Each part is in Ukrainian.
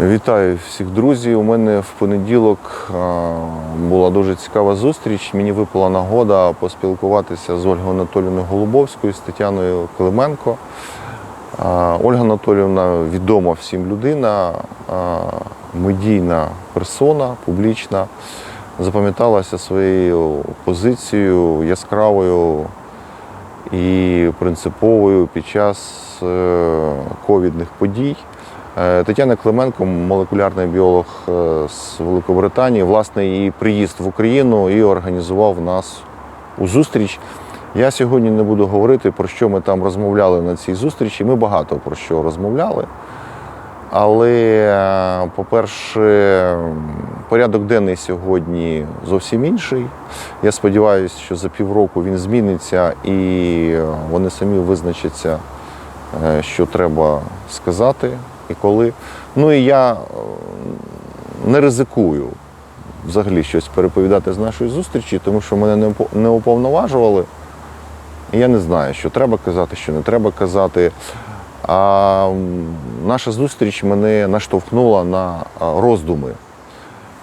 Вітаю всіх друзів. У мене в понеділок була дуже цікава зустріч. Мені випала нагода поспілкуватися з Ольгою Анатоліївною Голубовською, з Тетяною Клименко. Ольга Анатоліївна відома всім людина, медійна персона, публічна. Запам'яталася своєю позицією яскравою і принциповою під час е, ковідних подій. Е, Тетяна Клименко, молекулярний біолог е, з Великобританії, власне, її приїзд в Україну і організував нас у зустріч. Я сьогодні не буду говорити, про що ми там розмовляли на цій зустрічі. Ми багато про що розмовляли. Але, е, по-перше, порядок денний сьогодні зовсім інший. Я сподіваюся, що за півроку він зміниться і вони самі визначаться, що треба сказати і коли. Ну і я е, не ризикую взагалі щось переповідати з нашої зустрічі, тому що мене не уповноважували. І я не знаю, що треба казати, що не треба казати. А наша зустріч мене наштовхнула на роздуми.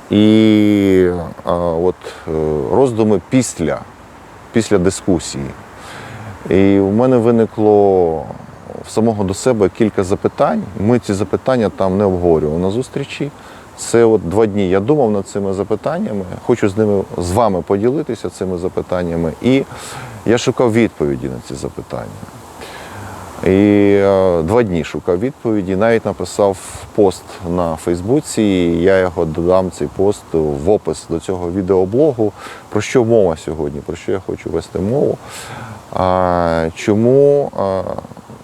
І а, от е, роздуми після, після дискусії. І в мене виникло в самого до себе кілька запитань. Ми ці запитання там не обговорювали на зустрічі. Це от два дні я думав над цими запитаннями, хочу з ними з вами поділитися цими запитаннями. І я шукав відповіді на ці запитання. І е, два дні шукав відповіді, навіть написав пост на Фейсбуці. і Я його додам цей пост в опис до цього відеоблогу. Про що мова сьогодні? Про що я хочу вести мову? Чому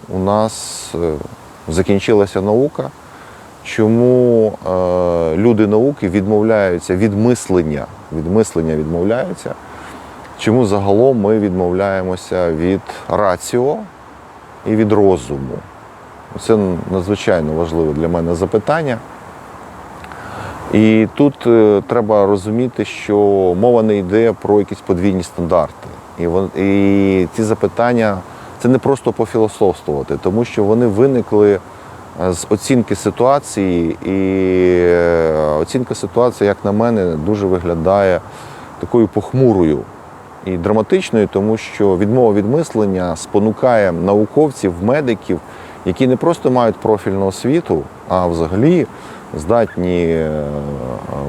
у нас е, закінчилася наука? Чому е, люди науки відмовляються від мислення, від мислення відмовляються? Чому загалом ми відмовляємося від раціо і від розуму? Це надзвичайно важливе для мене запитання. І тут е, треба розуміти, що мова не йде про якісь подвійні стандарти. І, ці запитання це не просто пофілософствувати, тому що вони виникли е, з оцінки ситуації, і е, оцінка ситуації, як на мене, дуже виглядає такою похмурою і драматичною, тому що відмова від мислення спонукає науковців, медиків, які не просто мають профільну освіту, а взагалі здатні е,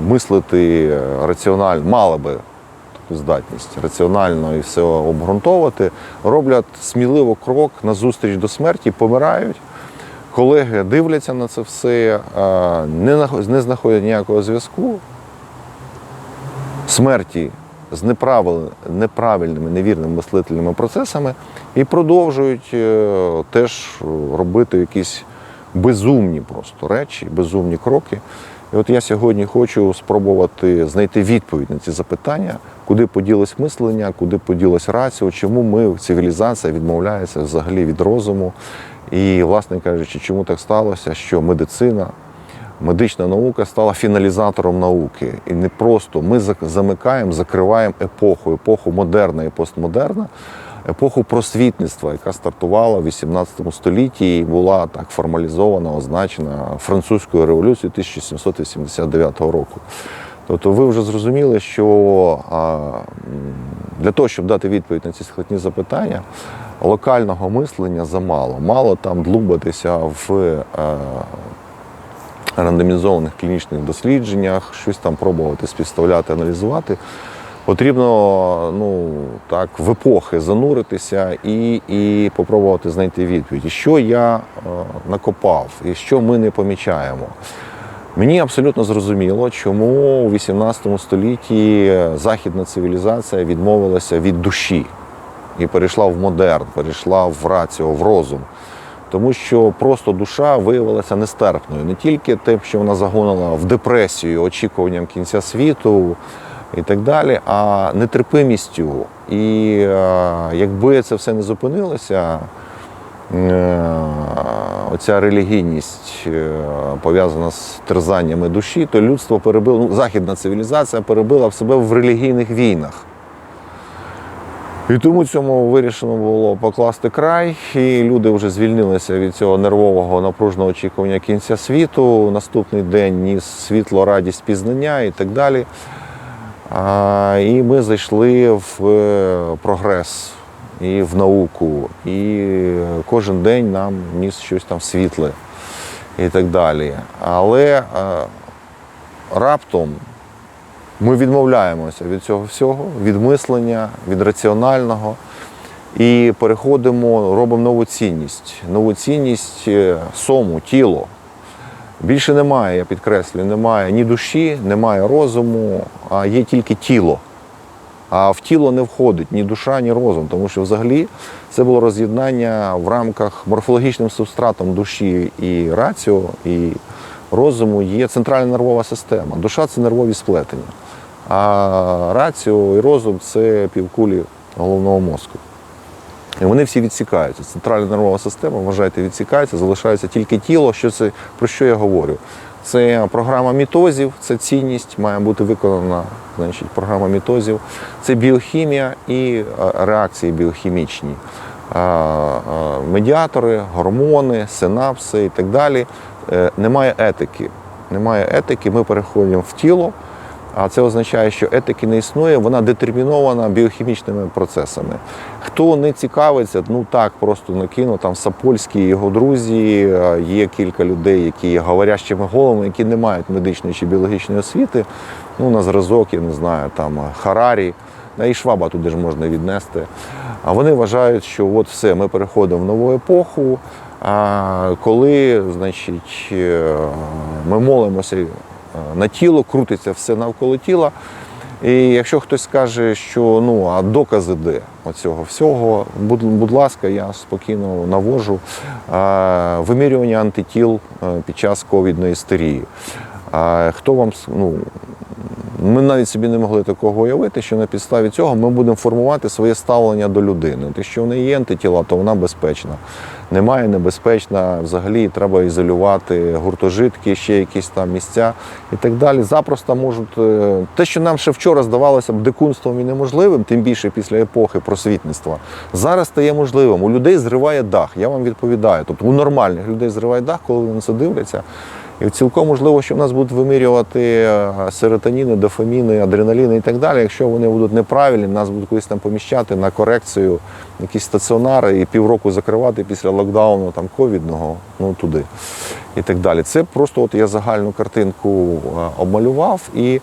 мислити раціонально, мали би здатність раціонально і все обґрунтовувати, роблять сміливо крок на зустріч до смерті, помирають. Колеги дивляться на це все, е, не знаходять ніякого зв'язку. Смерті з неправильними, невірними мислительними процесами і продовжують е, теж робити якісь безумні просто речі, безумні кроки. І от я сьогодні хочу спробувати знайти відповідь на ці запитання, куди поділось мислення, куди поділось раціо, чому ми, цивілізація, відмовляється взагалі від розуму. І, власне кажучи, чому так сталося, що медицина, медична наука стала фіналізатором науки. І не просто ми замикаємо, закриваємо епоху, епоху модерна і постмодерна, епоху просвітництва, яка стартувала в 18 столітті і була так формалізована, означена французькою революцією 1789 року. Тобто ви вже зрозуміли, що для того, щоб дати відповідь на ці складні запитання, локального мислення замало. Мало там длубатися в е, рандомізованих клінічних дослідженнях, щось там пробувати співставляти, аналізувати. Потрібно ну, так, в епохи зануритися і, і попробувати знайти відповідь. Що я е, накопав, і що ми не помічаємо. Мені абсолютно зрозуміло, чому у 18 столітті західна цивілізація відмовилася від душі і перейшла в модерн, перейшла в раціо, в розум. Тому що просто душа виявилася нестерпною. Не тільки тим, що вона загонила в депресію, очікуванням кінця світу і так далі, а нетерпимістю. І е, якби це все не зупинилося, е, оця релігійність е, пов'язана з терзаннями душі, то людство перебило, ну, західна цивілізація перебила в себе в релігійних війнах. І тому цьому вирішено було покласти край, і люди вже звільнилися від цього нервового напруженого очікування кінця світу. Наступний день ніс світло, радість, пізнання і так далі. І ми зайшли в е, прогрес і в науку. І кожен день нам ніс щось там світле і так далі. Але е, раптом ми відмовляємося від цього всього, від мислення, від раціонального і переходимо, робимо нову цінність. Нову цінність е, сому, тіло. Більше немає, я підкреслюю, немає ні душі, немає розуму, а є тільки тіло. А в тіло не входить ні душа, ні розум, тому що взагалі це було роз'єднання в рамках морфологічним субстратом душі і раціо, і розуму є центральна нервова система. Душа це нервові сплетення, а раціо і розум це півкулі головного мозку. Вони всі відсікаються. Центральна нервова система, вважайте, відсікається, залишається тільки тіло. Що це, про що я говорю? Це програма мітозів, це цінність, має бути виконана значить, програма мітозів. Це біохімія і е, реакції біохімічні. Медіатори, гормони, синапси і так далі. Е, Немає етики. Немає етики, ми переходимо в тіло. А це означає, що етики не існує, вона детермінована біохімічними процесами. Хто не цікавиться, ну так просто накину там Сапольський і його друзі. е, Є кілька людей, які є говорящими головами, які не мають медичної чи біологічної освіти. Ну, на зразок, я не знаю, там Харарі, і Шваба туди ж можна віднести. А вони вважають, що от все, ми переходимо в нову епоху. Коли, значить, е, ми молимося е, на тіло, крутиться все навколо тіла. І якщо хтось скаже, що ну а докази де оцього всього, будь, будь ласка, я спокійно навожу а, вимірювання антитіл е, під час ковідної істерії. А хто вам ну, ми навіть собі не могли такого уявити, що на підставі цього ми будемо формувати своє ставлення до людини. Те, що в неї є антитіла, то вона безпечна. Немає небезпечна, взагалі треба ізолювати гуртожитки, ще якісь там місця і так далі. Запросто можуть е, те, що нам ще вчора здавалося б дикунством і неможливим, тим більше після епохи просвітництва, зараз стає можливим. У людей зриває дах. Я вам відповідаю. Тобто у нормальних людей зриває дах, коли вони це дивляться. І цілком можливо, що в нас будуть вимірювати е, серотоніни, дофаміни, адреналіни і так далі. Якщо вони будуть неправильні, нас будуть колись там поміщати на корекцію, якісь стаціонари і півроку закривати після локдауну там ковідного, ну туди і так далі. Це просто от я загальну картинку е, обмалював і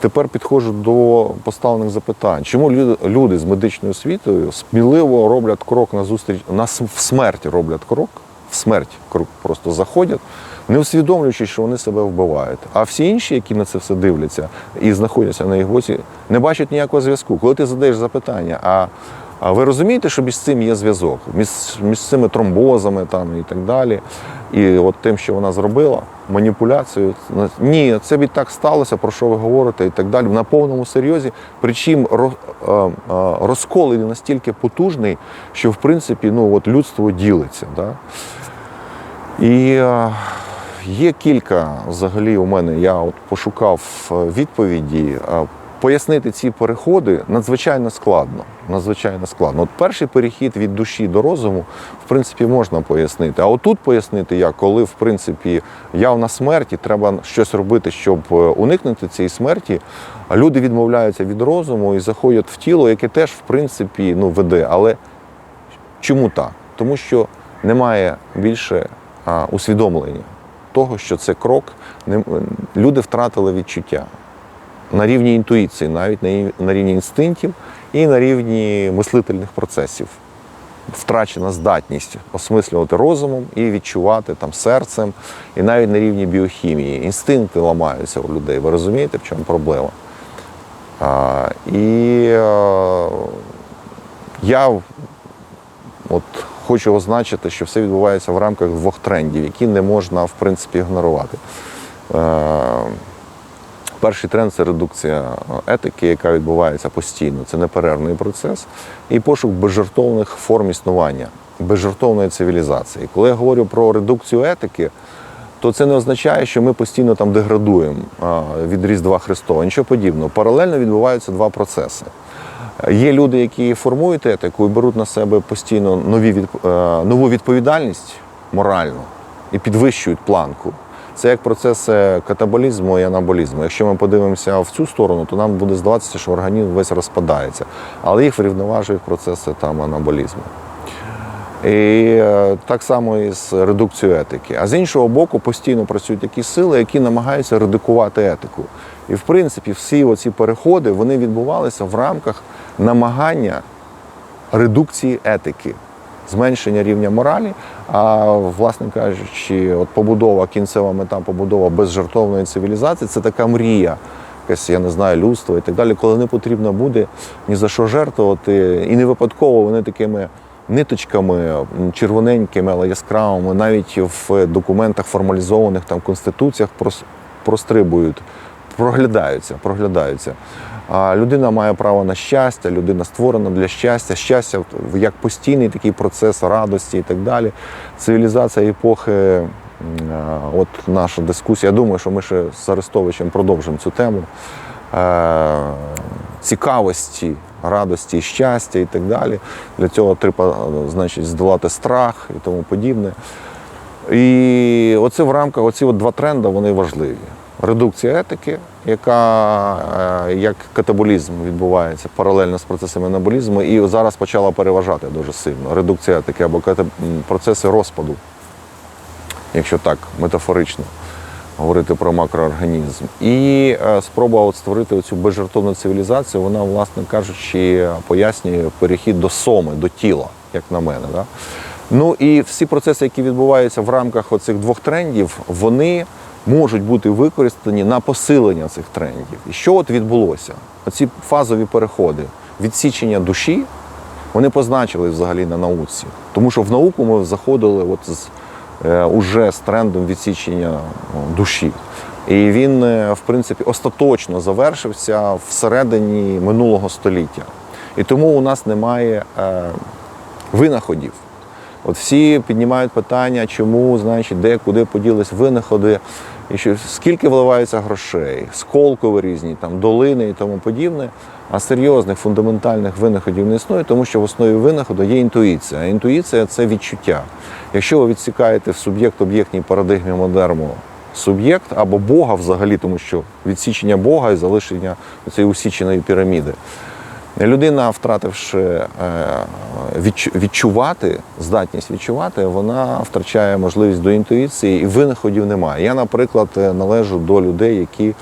тепер підходжу до поставлених запитань. Чому лю- люди з медичною освітою сміливо роблять крок на зустріч на с- в смерті роблять крок, в смерть просто заходять, не усвідомлюючи, що вони себе вбивають. А всі інші, які на це все дивляться і знаходяться на їх боці, не бачать ніякого зв'язку. Коли ти задаєш запитання, а а ви розумієте, що між цим є зв'язок? Між, між цими тромбозами там, і так далі. І от тим, що вона зробила, маніпуляцію. Ні, це від так сталося, про що ви говорите, і так далі. На повному серйозі. Причому е, е, розкол настільки потужний, що в принципі ну, от людство ділиться. Да? І е, є кілька взагалі у мене. Я от пошукав е, відповіді. Е, Пояснити ці переходи надзвичайно складно. Надзвичайно складно. От перший перехід від душі до розуму, в принципі, можна пояснити. А отут пояснити як, коли в принципі явна смерть, і треба щось робити, щоб уникнути цієї смерті. Люди відмовляються від розуму і заходять в тіло, яке теж в принципі ну, веде. Але Чому так? Тому що немає більше усвідомлення того, що це крок. Люди втратили відчуття на рівні інтуїції, навіть на, рівні інстинктів і на рівні мислительних процесів. Втрачена здатність осмислювати розумом і відчувати там серцем, і навіть на рівні біохімії. Інстинкти ламаються у людей. Ви розумієте, в чому проблема? А, і е, я От хочу означити, що все відбувається в рамках двох трендів, які не можна в принципі ігнорувати. Е, Перший тренд це редукція етики, яка відбувається постійно. Це неперервний процес, і пошук безжертовних форм існування, безжертовної цивілізації. Коли я говорю про редукцію етики, то це не означає, що ми постійно там деградуємо від Різдва Христова. Нічого подібного. Паралельно відбуваються два процеси. Є люди, які формують етику і беруть на себе постійно нові від, е, нову відповідальність моральну і підвищують планку. Це як процеси катаболізму і анаболізму. Якщо ми подивимося в цю сторону, то нам буде здаватися, що організм весь розпадається, але їх врівноважують процеси там анаболізму. І е, так само і з редукцією етики. А з іншого боку, постійно працюють якісь сили, які намагаються редукувати етику. І в принципі, всі оці переходи вони відбувалися в рамках намагання редукції етики, зменшення рівня моралі. А власне кажучи, от побудова, кінцева мета побудова безжартовної цивілізації це така мрія. Якась, я не знаю, людство і так далі, коли не потрібно буде ні за що жертвувати. І не випадково вони такими ниточками червоненькими, але яскравими, навіть в документах формалізованих там конституціях прострибують, проглядаються, проглядаються. А людина має право на щастя, людина створена для щастя. Щастя як постійний такий процес радості і так далі. Цивілізація епохи, от наша дискусія. Я думаю, що ми ще з Арестовичем продовжимо цю тему. Е, Цікавості, радості, щастя і так далі. Для цього треба, е, значить, здолати страх і тому подібне. І оце в рамках оці от два тренди вони важливі. Редукція етики, яка е, як катаболізм відбувається паралельно з процесами анаболізму, і зараз почала переважати дуже сильно. Редукція етики або процеси розпаду, якщо так метафорично говорити про макроорганізм. І е, спроба от створити цю безжартовну цивілізацію, вона, власне кажучи, пояснює перехід до соми, до тіла, як на мене. Да? Ну і всі процеси, які відбуваються в рамках оцих двох трендів, вони можуть бути використані на посилення цих трендів. І що от відбулося? Оці фазові переходи, відсічення душі, вони позначили взагалі на науці. Тому що в науку ми заходили от з, е, уже з трендом відсічення душі. І він, е, в принципі, остаточно завершився всередині минулого століття. І тому у нас немає е, винаходів. От всі піднімають питання, чому, значить, де, куди поділись винаходи, і що скільки вливається грошей, сколкові різні, там, долини і тому подібне. А серйозних фундаментальних винаходів не існує, тому що в основі винаходу є інтуїція. А інтуїція це відчуття. Якщо ви відсікаєте в суб'єкт-об'єктній парадигмі модерну суб'єкт або Бога взагалі, тому що відсічення Бога і залишення цієї усіченої піраміди. Людина, втративши е, відчувати, здатність відчувати, вона втрачає можливість до інтуїції і винаходів немає. Я, наприклад, е, належу до людей, які е,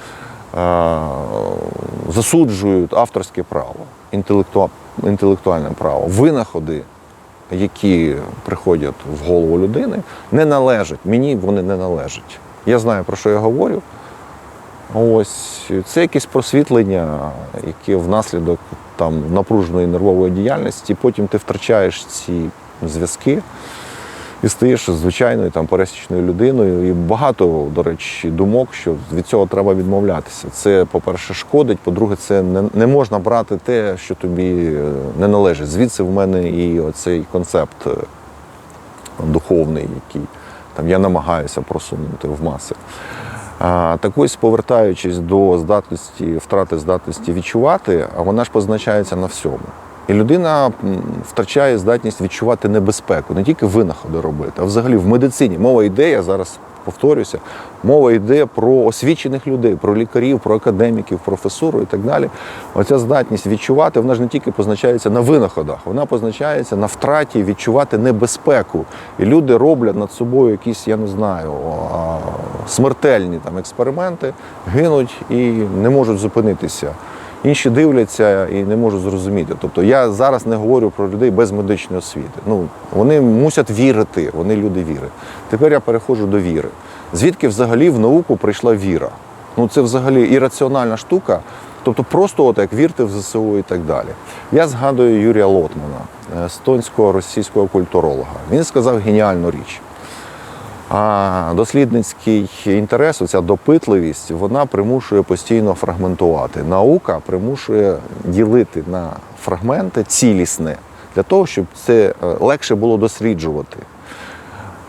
засуджують авторське право, інтелектуа- інтелектуальне право, винаходи, які приходять в голову людини, не належать. Мені вони не належать. Я знаю, про що я говорю. Ось це якесь просвітлення, яке внаслідок там напруженої нервової діяльності, потім ти втрачаєш ці зв'язки і стаєш звичайною там пересічною людиною. І багато, до речі, думок, що від цього треба відмовлятися. Це, по-перше, шкодить, по-друге, це не, не можна брати те, що тобі е, не належить. Звідси в мене і оцей концепт е, духовний, який там я намагаюся просунути в маси. Так ось, повертаючись до здатності, втрати здатності відчувати, а вона ж позначається на всьому. І людина втрачає здатність відчувати небезпеку, не тільки винаходи робити, а взагалі в медицині. Мова йде, я зараз повторюся, мова йде про освічених людей, про лікарів, про академіків, професуру і так далі. Оця здатність відчувати, вона ж не тільки позначається на винаходах, вона позначається на втраті відчувати небезпеку. І люди роблять над собою якісь, я не знаю, смертельні там експерименти, гинуть і не можуть зупинитися. Інші дивляться і не можуть зрозуміти. Тобто я зараз не говорю про людей без медичної освіти. Ну, вони мусять вірити, вони люди віри. Тепер я переходжу до віри. Звідки взагалі в науку прийшла віра? Ну це взагалі ірраціональна штука. Тобто просто от як вірте в ЗСУ і так далі. Я згадую Юрія Лотмана, естонського російського культуролога. Він сказав геніальну річ. А дослідницький інтерес, ця допитливість, вона примушує постійно фрагментувати. Наука примушує ділити на фрагменти цілісне для того, щоб це е, легше було досліджувати.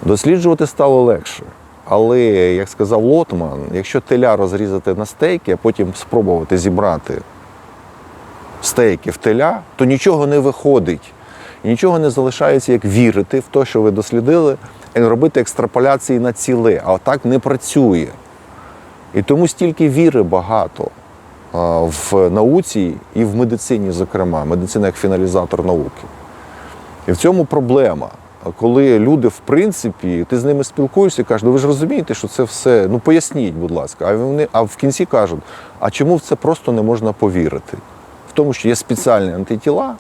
Досліджувати стало легше. Але, як сказав Лотман, якщо теля розрізати на стейки, а потім спробувати зібрати стейки в теля, то нічого не виходить. Нічого не залишається, як вірити в те, що ви дослідили, і робити екстраполяції на ціле. А так не працює. І тому стільки віри багато в науці і в медицині, зокрема, медицина як фіналізатор науки. І в цьому проблема. Коли люди, в принципі, ти з ними спілкуєшся і кажеш, ну ви ж розумієте, що це все, ну поясніть, будь ласка. А вони, а в кінці кажуть, а чому в це просто не можна повірити? В тому, що є спеціальні антитіла,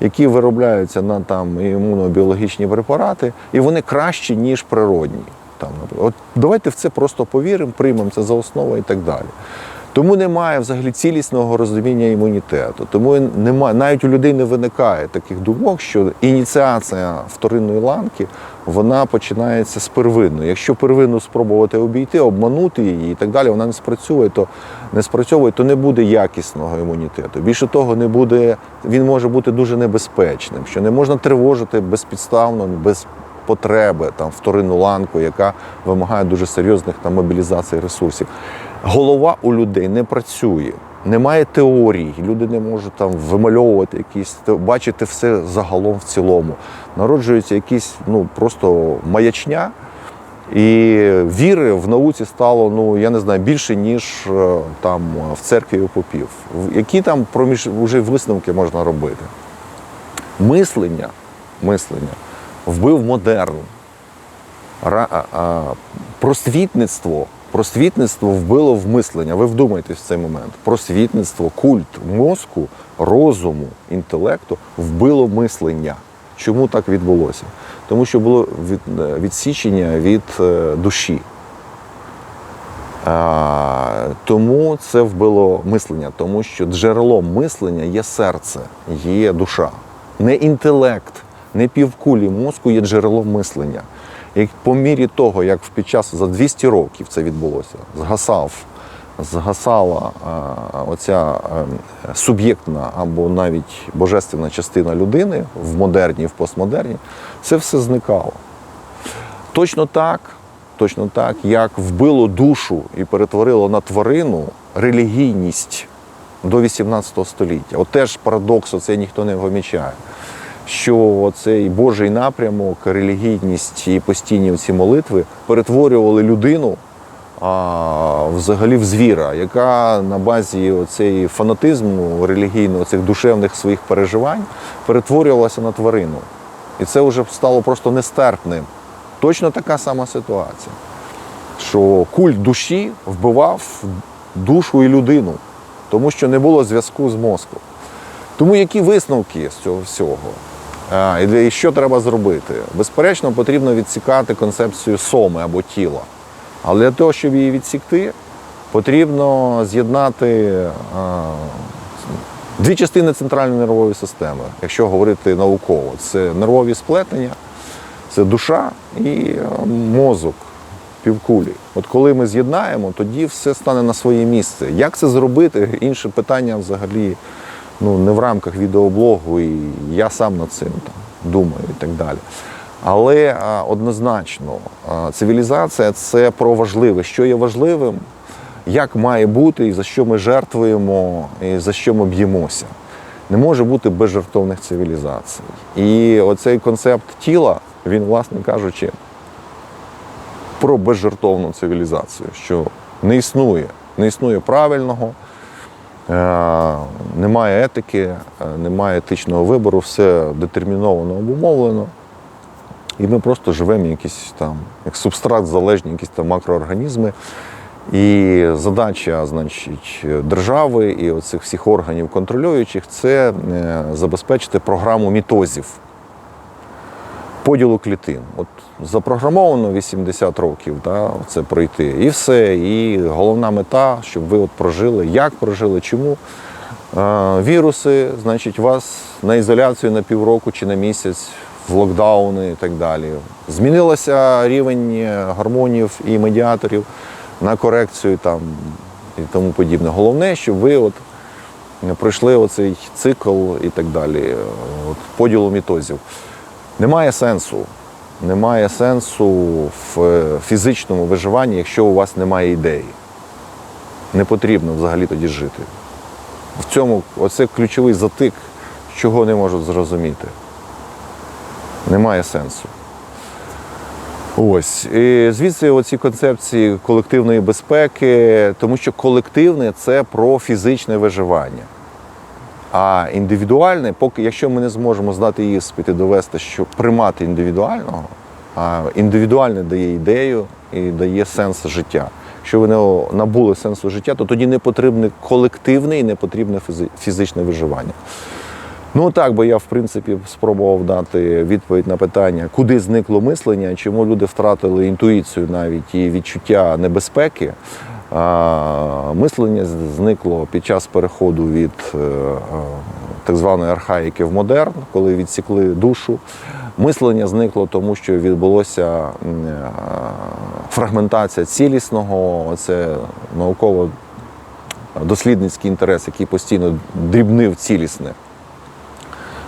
які виробляються на там імунобіологічні препарати, і вони кращі, ніж природні. Там. От давайте в це просто повіримо, приймемо це за основу і так далі. Тому немає взагалі цілісного розуміння імунітету. Тому немає, навіть у людей не виникає таких думок, що ініціація вторинної ланки вона починається з первинної. Якщо первинну спробувати обійти, обманути її і так далі, вона не спрацює, то не спрацьовує, то не буде якісного імунітету. Більше того, не буде, він може бути дуже небезпечним, що не можна тривожити безпідставно, без потреби там вторинну ланку, яка вимагає дуже серйозних там мобілізацій ресурсів. Голова у людей не працює. Немає теорій, люди не можуть там вимальовувати якісь, бачити все загалом в цілому. Народжується якісь ну просто маячня, і віри в науці стало, ну я не знаю, більше, ніж е, там в церкві у попів. Які там проміж вже висновки можна робити? Мислення, мислення вбив модерн. Просвітництво, просвітництво вбило в мислення. Ви вдумайтесь в цей момент. Просвітництво, культ мозку, розуму, інтелекту вбило мислення. Чому так відбулося? Тому що було від, е, відсічення від е, душі. А, тому це вбило мислення, тому що джерелом мислення є серце, є душа. Не інтелект, не півкулі мозку є джерелом мислення. І по мірі того, як під час за 200 років це відбулося, згасав, згасала а, оця е, суб'єктна або навіть божественна частина людини в модерні, в постмодерні, це все зникало. Точно так, точно так, як вбило душу і перетворило на тварину релігійність до 18 століття. От теж парадокс, оце ніхто не помічає. Що цей Божий напрямок, релігійність і постійні ці молитви перетворювали людину а, взагалі в звіра, яка на базі оцеї фанатизму релігійного, цих душевних своїх переживань перетворювалася на тварину. І це вже стало просто нестерпним. Точно така сама ситуація. Що культ душі вбивав душу і людину, тому що не було зв'язку з мозком. Тому які висновки з цього всього? І, що треба зробити? Безперечно, потрібно відсікати концепцію соми або тіла. Але для того, щоб її відсікти, потрібно з'єднати дві частини центральної нервової системи, якщо говорити науково. Це нервові сплетення, це душа і мозок півкулі. От коли ми з'єднаємо, тоді все стане на своє місце. Як це зробити? Інше питання взагалі ну, не в рамках відеоблогу, і я сам над цим там, думаю і так далі. Але однозначно, цивілізація це про важливе. Що є важливим, як має бути, і за що ми жертвуємо, і за що ми б'ємося. Не може бути безжертовних цивілізацій. І оцей концепт тіла, він, власне кажучи, про безжертовну цивілізацію, що не існує, не існує правильного, е, немає етики, е, немає етичного вибору, все детерміновано, обумовлено. І ми просто живемо якісь там, як субстрат залежні, якісь там макроорганізми. І задача, значить, держави і оцих всіх органів контролюючих це е, забезпечити програму мітозів поділу клітин. От запрограмовано 80 років да, це пройти. І все. І головна мета, щоб ви от прожили, як прожили, чому. Е, віруси, значить, вас на ізоляцію на півроку чи на місяць, в локдауни і так далі. Змінилося рівень гормонів і медіаторів на корекцію там, і тому подібне. Головне, щоб ви от пройшли оцей цикл і так далі, е, от, поділу мітозів. Немає сенсу. Немає сенсу в е, фізичному виживанні, якщо у вас немає ідеї. Не потрібно взагалі тоді жити. В цьому оце ключовий затик, чого не можуть зрозуміти. Немає сенсу. Ось. І звідси оці концепції колективної безпеки, тому що колективне це про фізичне виживання. А індивідуальне, поки якщо ми не зможемо здати іспит і довести, що примати індивідуального, а індивідуальне дає ідею і дає сенс життя. Якщо ви не набули сенсу життя, то тоді не потрібне колективне і не потрібне фізи- фізичне виживання. Ну так, бо я в принципі спробував дати відповідь на питання, куди зникло мислення, чому люди втратили інтуїцію навіть і відчуття небезпеки. Мислення зникло під час переходу від е, е, так званої архаїки в модерн, коли відсікли душу. Мислення зникло тому, що відбулося е, фрагментація цілісного, це науково дослідницький інтерес, який постійно дрібнив цілісне.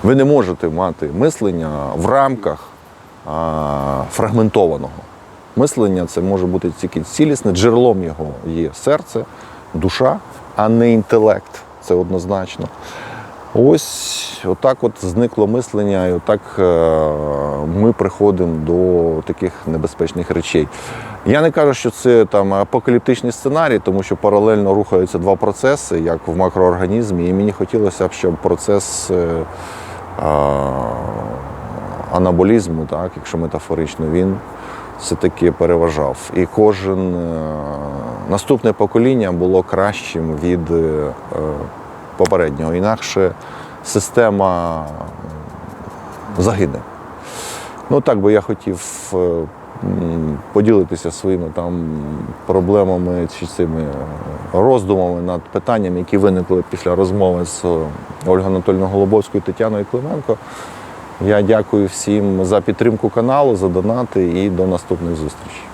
Ви не можете мати мислення в рамках фрагментованого. Мислення це може бути тільки цілісне, джерелом його є серце, душа, а не інтелект. Це однозначно. Ось отак от зникло мислення, і отак е, ми приходимо до таких небезпечних речей. Я не кажу, що це там апокаліптичний сценарій, тому що паралельно рухаються два процеси, як в макроорганізмі, і мені хотілося б, щоб процес е, анаболізму, так, якщо метафорично, він все-таки переважав. І кожен е, наступне покоління було кращим від е, е, попереднього. Інакше система загине. Ну так би я хотів е, поділитися своїми там проблемами чи цими е, роздумами над питаннями, які виникли після розмови з е, Ольгою Анатольовною Голубовською і Тетяною Клименко. Я дякую всім за підтримку каналу, за донати і до наступних зустрічей.